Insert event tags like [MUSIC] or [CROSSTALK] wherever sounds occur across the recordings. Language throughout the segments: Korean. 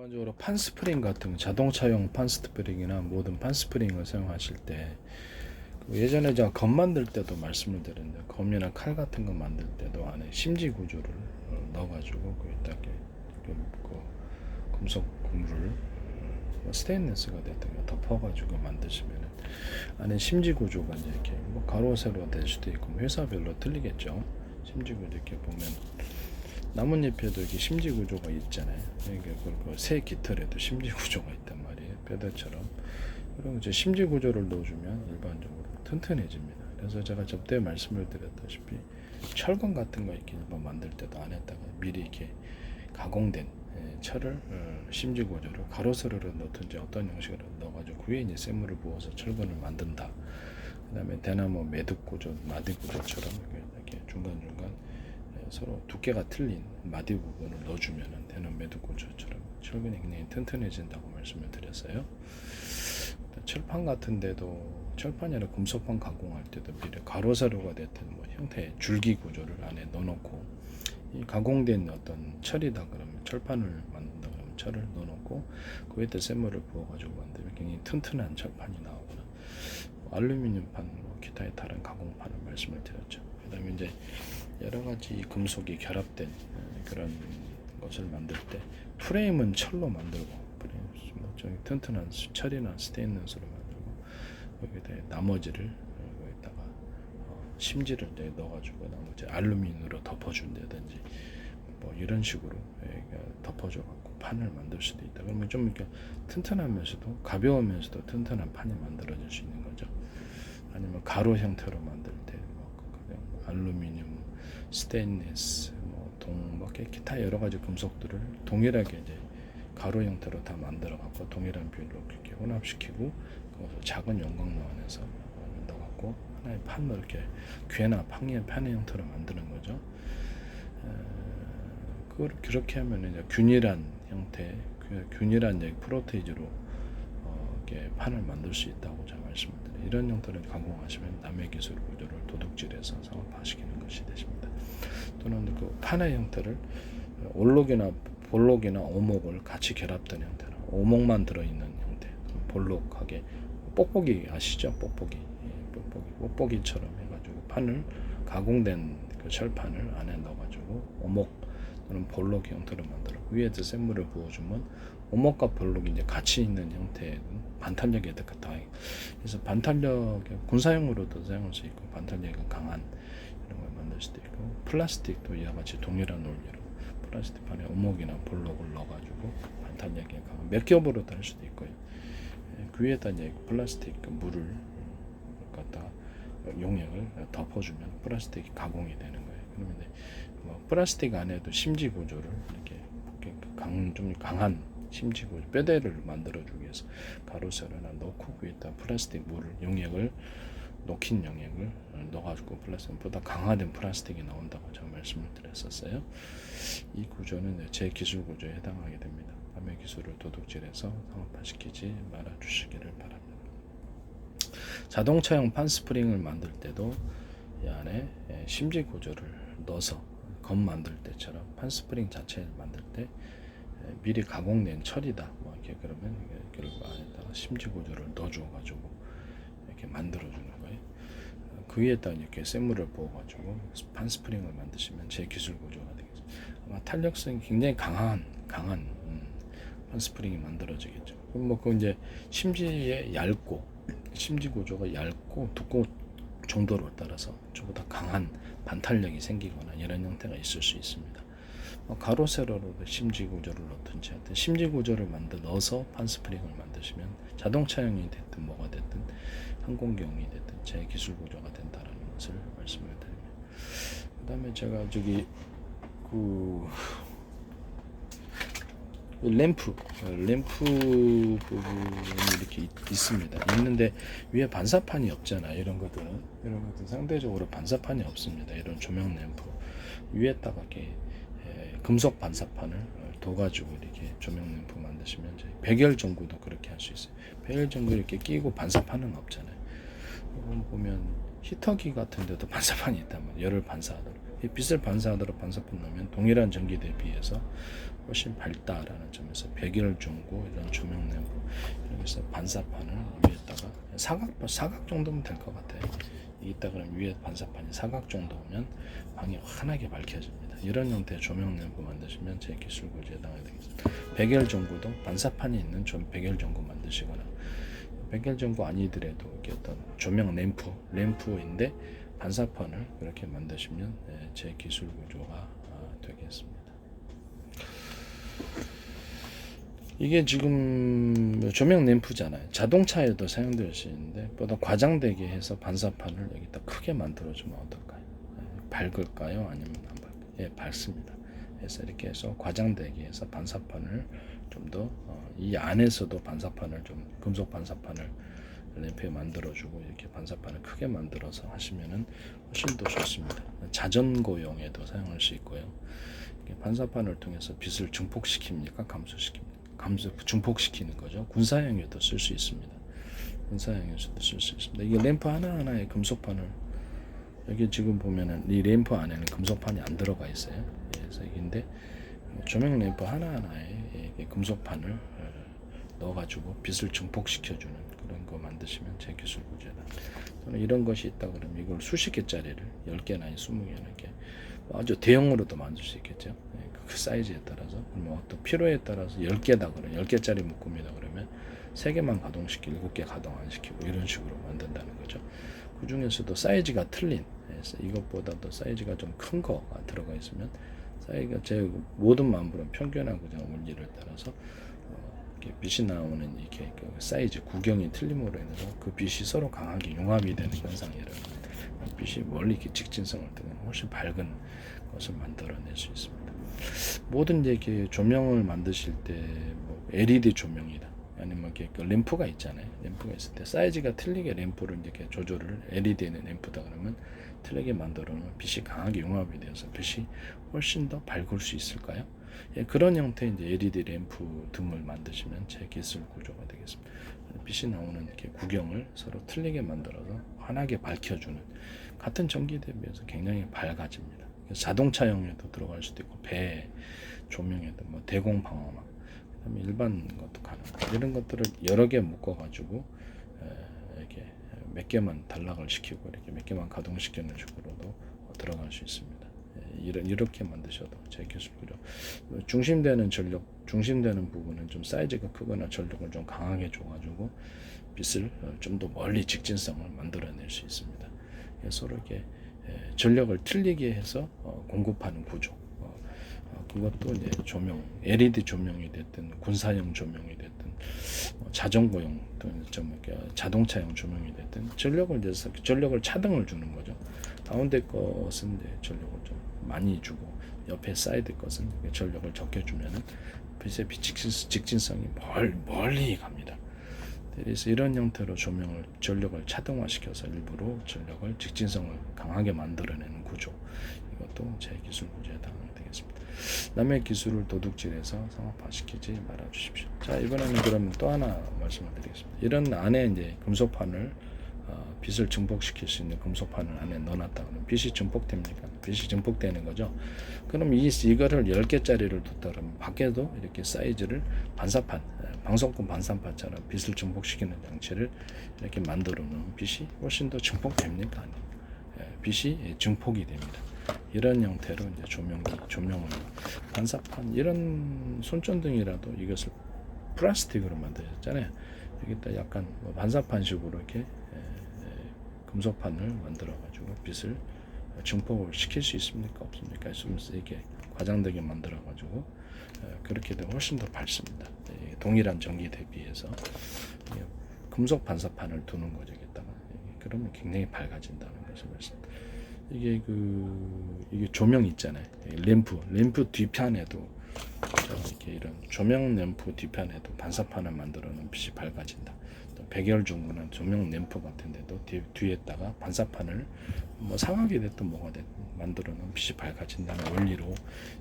일반적으로 판 스프링 같은 거, 자동차용 판 스프링이나 모든 판 스프링을 사용하실 때그 예전에 제가 검 만들 때도 말씀을 드렸는데 검이나 칼 같은 거 만들 때도 안에 심지 구조를 어, 넣어가지고 이렇게 좀그 금속 고무를 어, 뭐 스테인리스가 됐든 가 덮어가지고 만드시면은 안에 심지 구조가 이제 이렇게 뭐 가로 세로가 될 수도 있고 뭐 회사별로 틀리겠죠. 심지 구조 이렇게 보면 나뭇잎에도 이렇게 심지 구조가 있잖아요. 그러니까 그새 깃털에도 심지 구조가 있단 말이에요. 뼈대처럼. 그럼 이제 심지 구조를 넣어주면 일반적으로 튼튼해집니다. 그래서 제가 접대 말씀을 드렸다시피 철근 같은 거 이렇게 일반 만들 때도 안에다가 미리 이렇게 가공된 예, 철을 어, 심지 구조를 가로 세로로 넣든지 어떤 형식으로 넣어가지고 그 위에 이제 쇠물을 부어서 철근을 만든다. 그다음에 대나무 매듭 구조, 마디 구조처럼 이렇게 중간 중간 서로 두께가 틀린 마디 부분을 넣어주면은 대나무 매듭 구조처럼 철근이 굉장히 튼튼해진다고 말씀을 드렸어요. 철판 같은 데도 철판이 아니라 금속판 가공할 때도 미리 가로 세로가 됐든 뭐 형태의 줄기 구조를 안에 넣어놓고 이 가공된 어떤 철이다 그러면 철판을 만든다 그러면 철을 넣어놓고 그 위에 쇠물을 부어가지고 만들면 굉장히 튼튼한 철판이 나오거나 뭐 알루미늄판 뭐 기타의 다른 가공판을 말씀을 드렸죠. 그다음에 이제 여러 가지 금속이 결합된 어, 그런 것을 만들 때 프레임은 철로 만들고 프레임 뭐좀 튼튼한 수- 철이나 스테인리스로 만들고 여기다 나머지를 어, 거기다가 어, 심지를 이제 넣어가지고 나머지 알루미늄으로 덮어준다든지 뭐 이런 식으로 예, 덮어줘 갖고 판을 만들 수도 있다. 그러면 좀 이렇게 튼튼하면서도 가벼우면서도 튼튼한 판이 만들어질 수 있는 거죠. 아니면 가로 형태로 만들 그냥 알루미늄, 스테인리스, 뭐 동, 뭐 이렇게 기타 여러 가지 금속들을 동일하게 이제 가로 형태로 다 만들어 갖고 동일한 비율로 이렇게 혼합시키고 그것을 작은 용광로 안에서 넣어갖고 하나의 판을 이렇게 괴나 판의 판의 형태로 만드는 거죠. 어, 그걸 그렇게 하면 이제 균일한 형태, 그 균일한 이제 프로테이즈로 어, 이렇게 판을 만들 수 있다고 제가 드려요. 이런 형태를 가공하시면 남의 기술 구조를 도둑질해서 상업화시키는 것이 되십니다. 또는 그 판의 형태를 올록이나 볼록이나 오목을 같이 결합된 형태로 오목만 들어있는 형태, 볼록하게 뽁뽁이 아시죠? 뽁뽁이, 예, 뽁뽁이, 뽁뽁이처럼 해가지고 판을 가공된 그 철판을 안에 넣어가지고 오목 또는 볼록 형태로 만들어 위에서 샘물을 부어주면 오목과 볼록이 이제 같이 있는 형태의 반탄력이 더 강해. 그래서 반탄력 군사용으로도 사용할 수 있고 반탄력이 강한 이런 걸 만들 수도 있고 플라스틱도 이와 같이 동일한 논리로 플라스틱 판에 오목이나 볼록을 넣어가지고 반탄력이 강한 몇 겹으로도 할 수도 있고요. 예, 그 위에다 이제 플라스틱 그 물을 갖다 용액을 덮어주면 플라스틱이 가공이 되는 거예요. 그러면 뭐 플라스틱 안에도 심지 구조를 이렇게 강 좀 강한 심지 구조 뼈대를 만들어주기 위해서 가로세로나 넣고 그 위에다 플라스틱 물을 용액을 녹힌 용액을 넣어가지고 플라스틱보다 강화된 플라스틱이 나온다고 제가 말씀을 드렸었어요. 이 구조는 제 기술 구조에 해당하게 됩니다. 남의 기술을 도둑질해서 상업화시키지 말아 주시기를 바랍니다. 자동차용 판 스프링을 만들 때도 이 안에 예, 심지 구조를 넣어서 검 만들 때처럼 판 스프링 자체를 만들 때 예, 미리 가공된 철이다 뭐 이렇게 그러면 결국 안에다가 심지 구조를 넣어줘 가지고 이렇게 만들어 주는 거예요. 어, 그 위에다 이렇게 쇠물을 부어 가지고 판 스프링을 만드시면 제 기술 구조가 되겠죠. 아마 탄력성이 굉장히 강한 강한 음, 판 스프링이 만들어지겠죠. 그럼 뭐그 이제 심지에 얇고 심지 구조가 얇고 두꺼운 정도로 따라서 저보다 강한 반탄력이 생기거나 이런 형태가 있을 수 있습니다. 뭐 가로 세로로도 심지 구조를 넣든지 하여튼 심지 구조를 만들 넣어서 판 스프링을 만드시면 자동차용이 됐든 뭐가 됐든 항공기용이 됐든 제 기술 구조가 된다라는 것을 말씀을 드립니다. 그다음에 제가 저기 그 램프 램프 부분이 이렇게 있, 습니다. 있는데 위에 반사판이 없잖아 이런 것들은. 이런 것들 상대적으로 반사판이 없습니다 이런 조명 램프. 위에다가 이렇게 에, 금속 반사판을 어, 둬가지고 이렇게 조명 램프 만드시면 이제 백열 전구도 그렇게 할 수 있어요 백열 전구 이렇게 끼고 반사판은 없잖아요 이건 보면 히터기 같은 데도 [LAUGHS] 반사판이 말이에요 열을 반사하도록 이 빛을 반사하도록 반사판 넣으면 동일한 전기대에 비해서 훨씬 밝다라는 점에서 백열 중고 이런 조명 내부 여기서 반사판을 위에다가 사각 사각 정도면 될 것 같아요. 이따 그럼 위에 반사판이 사각 정도면 방이 환하게 밝혀집니다. 이런 형태의 조명 램프 만드시면 제 기술 고지에 해당이 되겠습니다. 백열 전구도 반사판이 있는 좀 백열 전구 만드시거나 백열 전구 아니더라도 이렇게 어떤 조명 램프 램프인데 반사판을 그렇게 만드시면 예, 제 기술 구조가 아, 되겠습니다. 이게 지금 조명 램프잖아요. 자동차에도 사용될 수 있는데 보다 과장되게 해서 반사판을 여기다 크게 만들어주면 어떨까요? 예, 밝을까요? 아니면? 예, 밝습니다. 그래서 이렇게 해서 과장되게 해서 반사판을 좀 더 이 안에서도 반사판을 좀 금속 반사판을 램프에 만들어주고 이렇게 반사판을 크게 만들어서 하시면은 훨씬 더 좋습니다. 자전거용에도 사용할 수 있고요. 반사판을 통해서 빛을 증폭시킵니까? 감소시킵니까? 감소 증폭시키는 거죠. 군사용에도 쓸 수 있습니다. 군사용에서도 쓸 수 있습니다. 이게 램프 하나 하나에 금속판을 여기 지금 보면은 이 램프 안에는 금속판이 안 들어가 있어요. 예, 그래서 이긴데 조명 램프 하나 하나에 금속판을 어, 넣어가지고 빛을 증폭시켜주는 그런 거 만드시면 제 기술 구제다. 또는 이런 것이 있다 그러면 이걸 수십 개짜리를 10개나 20개나 이렇게 아주 대형으로도 만들 수 있겠죠. 예, 그 사이즈에 따라서 뭐또 필요에 따라서 10개다 그러면 10개짜리 묶음이다 그러면 3개만 가동시키고 7개 가동 안 시키고 이런 식으로 만든다는 거죠. 그 중에서도 사이즈가 틀린 그래서 이것보다도 사이즈가 좀 큰 거가 들어가 있으면 사이즈가 제 모든 만물은 평균하고 원리를 따라서 어, 이렇게 빛이 나오는 이렇게 그 사이즈 구경이 틀림으로 인해서 그 빛이 서로 강하게 융합이 되는 현상이라는 빛이 멀리 이렇게 직진성을 뜨는 훨씬 밝은 것을 만들어낼 수 있습니다. 모든 이렇게 조명을 만드실 때 뭐 LED 조명이다. 아니면 이렇게 그 램프가 있잖아요. 램프가 있을 때 사이즈가 틀리게 램프를 이렇게 조절을 LED는 램프다 그러면 틀리게 만들어 놓으면 빛이 강하게 융합이 되어서 빛이 훨씬 더 밝을 수 있을까요? 예, 그런 형태의 이제 LED 램프 등을 만드시면 제 기술 구조가 되겠습니다. 빛이 나오는 이렇게 구경을 서로 틀리게 만들어서 환하게 밝혀주는 같은 전기대에 비해서 굉장히 밝아집니다. 자동차용에도 들어갈 수도 있고 배 조명에도 뭐 대공 방어막 일반 것도 가능. 이런 것들을 여러 개 묶어가지고 에, 이렇게 몇 개만 단락을 시키고 이렇게 몇 개만 가동시키는 식으로도 들어갈 수 있습니다. 예, 이런 이렇게 만드셔도 제 기술구조 중심되는 전력 중심되는 부분은 좀 사이즈가 크거나 전력을 좀 강하게 줘가지고 빛을 어, 좀더 멀리 직진성을 만들어낼 수 있습니다. 예, 서로 이렇게 예, 전력을 틀리게 해서 어, 공급하는 구조. 그것도 이제 조명, LED 조명이 됐든 군사용 조명이 됐든 어, 자전거용 또는 좀 이렇게 자동차용 조명이 됐든 전력을 내서 전력을 차등을 주는 거죠. 가운데 것은 이제 전력을 좀 많이 주고 옆에 사이드 것은 전력을 적게 주면은 빛의 직진, 직진성이 멀, 멀리 갑니다. 그래서 이런 형태로 조명을 전력을 차등화시켜서 일부러 전력을 직진성을 강하게 만들어내는 구조 이것도 제 기술 구조에 해당하게 되겠습니다. 남의 기술을 도둑질해서 상업화시키지 말아 주십시오. 자 이번에는 그러면 또 하나 말씀을 드리겠습니다. 이런 안에 이제 금속판을 어, 빛을 증폭시킬 수 있는 금속판을 안에 넣어놨다 그러면 빛이 증폭됩니까? 빛이 증폭되는 거죠. 그럼 이 이거를 10개짜리를 뒀다 그러면 밖에도 이렇게 사이즈를 반사판, 방송권 반사판처럼 빛을 증폭시키는 장치를 이렇게 만들어 놓으면 빛이 훨씬 더 증폭됩니까? 빛이 증폭이 됩니다. 이런 형태로 이제 조명기, 조명을 반사판 이런 손전등이라도 이것을 플라스틱으로 만들었잖아요. 여기다 약간 뭐 반사판식으로 이렇게 금속판을 만들어 가지고 빛을 증폭을 시킬 수 있습니까? 없습니까? 있으면서 이게 과장되게 만들어 가지고 그렇게 되면 훨씬 더 밝습니다. 동일한 전기 대비해서. 금속 반사판을 두는 거죠 그러면 굉장히 밝아진다는 것을 말씀 이게 그 이게 조명 있잖아요 램프 램프 뒤편에도 이렇게 이런 조명 램프 뒤편에도 반사판을 만들어 놓은 빛이 밝아진다 백열 중구는 조명 램프 같은데도 뒤, 뒤에다가 반사판을 뭐 상하게 됐든 뭐가 됐든 만들어 놓은 빛이 밝아진다는 원리로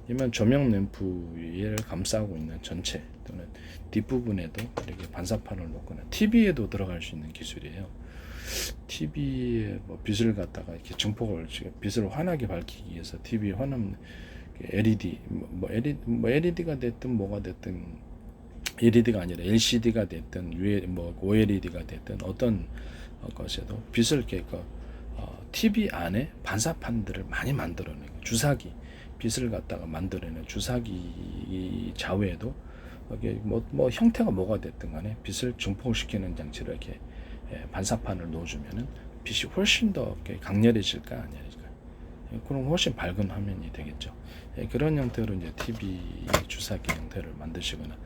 이면 조명 램프를 감싸고 있는 전체 또는 뒷부분에도 이렇게 반사판을 놓거나 TV에도 들어갈 수 있는 기술이에요. TV에 뭐 빛을 갖다가 이렇게 증폭을 빛을 환하게 밝히기 위해서 TV 환음 LED 뭐 LED 뭐 LED가 됐든 뭐가 됐든 LED가 아니라 LCD가 됐든 UL, 뭐 OLED가 됐든 어떤 어, 것에도 빛을 이렇게 그 어, TV 안에 반사판들을 많이 만들어내는. 주사기 빛을 갖다가 만들어내는 주사기 좌우에도 이게 뭐, 뭐 형태가 뭐가 됐든 간에 빛을 증폭시키는 장치를 이렇게 예, 반사판을 놓아주면은 빛이 훨씬 더 강렬해질까 아니할까 예, 그럼 훨씬 밝은 화면이 되겠죠. 예, 그런 형태로 이제 TV 주사기 형태를 만드시거나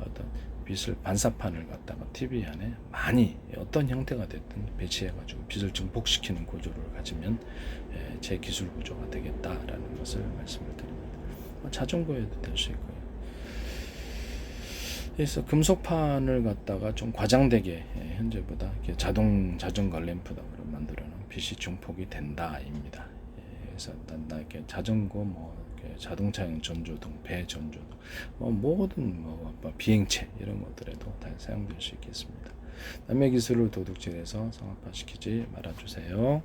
어떤 빛을 반사판을 갖다가 TV 안에 많이 어떤 형태가 됐든 배치해가지고 빛을 증폭시키는 구조를 가지면 예, 제 기술 구조가 되겠다라는 것을 말씀을 드립니다. 뭐 자전거에도 될 수 있고요. 그래서 금속판을 갖다가 좀 과장되게 예, 현재보다 이렇게 자동 자전거 램프등으로 만들어놓은 빛이 증폭이 된다입니다. 예, 그래서 나, 나 이렇게 자전거 뭐 이렇게 자동차용 전조등, 배 전조등, 뭐 모든 뭐, 뭐 비행체 이런 것들에도 다 사용될 수 있겠습니다. 남의 기술을 도둑질해서 상업화시키지 말아주세요.